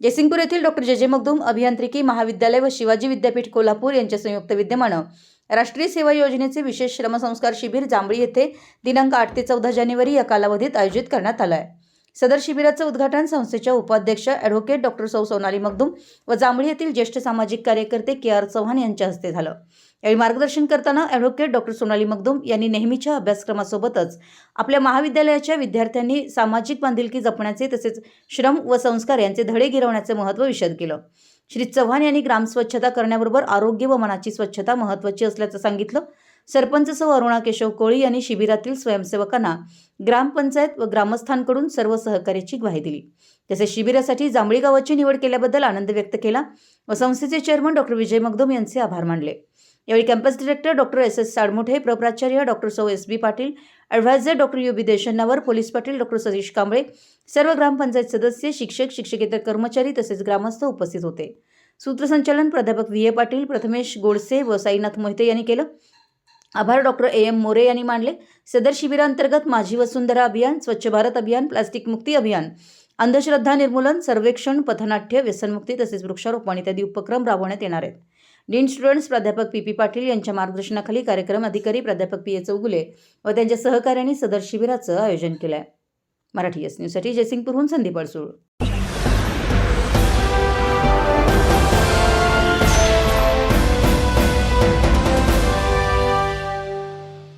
जयसिंगपूर येथील डॉक्टर जे जे मगदूम अभियांत्रिकी महाविद्यालय व शिवाजी विद्यापीठ कोल्हापूर यांच्या संयुक्त विद्यमानं राष्ट्रीय सेवा योजनेचे विशेष श्रमसंस्कार शिबिर जांभळी येथे दिनांक आठ ते चौदा जानेवारी या कालावधीत आयोजित करण्यात आलं आहे. सदर शिबिराचं उद्घाटन संस्थेच्या उपाध्यक्ष ॲडव्होकेट डॉक्टर सौ सोनाली मगदुम व जांभळी येथील ज्येष्ठ सामाजिक कार्यकर्ते के आर चव्हाण यांच्या हस्ते झालं. यावेळी मार्गदर्शन करताना ॲडव्होकेट डॉक्टर सोनाली मगदुम यांनी नेहमीच्या अभ्यासक्रमासोबतच आपल्या महाविद्यालयाच्या विद्यार्थ्यांनी सामाजिक बांधिलकी जपण्याचे तसेच श्रम व संस्कार यांचे धडे गिरवण्याचे महत्त्व विशद केलं. श्री चव्हाण यांनी ग्रामस्वच्छता करण्याबरोबर आरोग्य व मनाची स्वच्छता महत्त्वाची असल्याचं सांगितलं. सरपंच सौ अरुणा केशव कोळी यांनी शिबिरातील स्वयंसेवकांना ग्रामपंचायत व ग्रामस्थांकडून सर्व सहकार्याची ग्वाही दिली. तसेच शिबिरासाठी जांभळी गावाची निवड केल्याबद्दल आनंद व्यक्त केला व संस्थेचे चेअरमन डॉक्टर विजय मगदूम यांचे आभार मानले. यावेळी campus director doctor S S Sadmuthe प्रप्राचार्य doctor सौ S B Patil adviser doctor U B Deshannavar police Patil doctor Satish Kamble सर्व ग्रामपंचायत सदस्य शिक्षक शिक्षकेतर कर्मचारी तसेच ग्रामस्थ उपस्थित होते. सूत्रसंचालन प्राध्यापक व्ही ए पाटील प्रथमेश गोडसे व साईनाथ मोहिते यांनी केलं. आभार डॉक्टर ए एम मोरे यांनी मानले. सदर शिबिरांतर्गत माझी वसुंधरा अभियान स्वच्छ भारत अभियान प्लास्टिक मुक्ती अभियान अंधश्रद्धा निर्मूलन सर्वेक्षण पथनाट्य व्यसनमुक्ती तसेच वृक्षारोपण इत्यादी उपक्रम राबवण्यात येणार आहेत. डीन स्टुडंट्स प्राध्यापक पी पी पाटील यांच्या मार्गदर्शनाखाली कार्यक्रम अधिकारी प्राध्यापक पी ए चौगुले व त्यांच्या सहकार्याने सदर शिबिराचं आयोजन केलं आहे मराठी एस न्यूजसाठी जयसिंगपूरहून संदीप अडसूळ.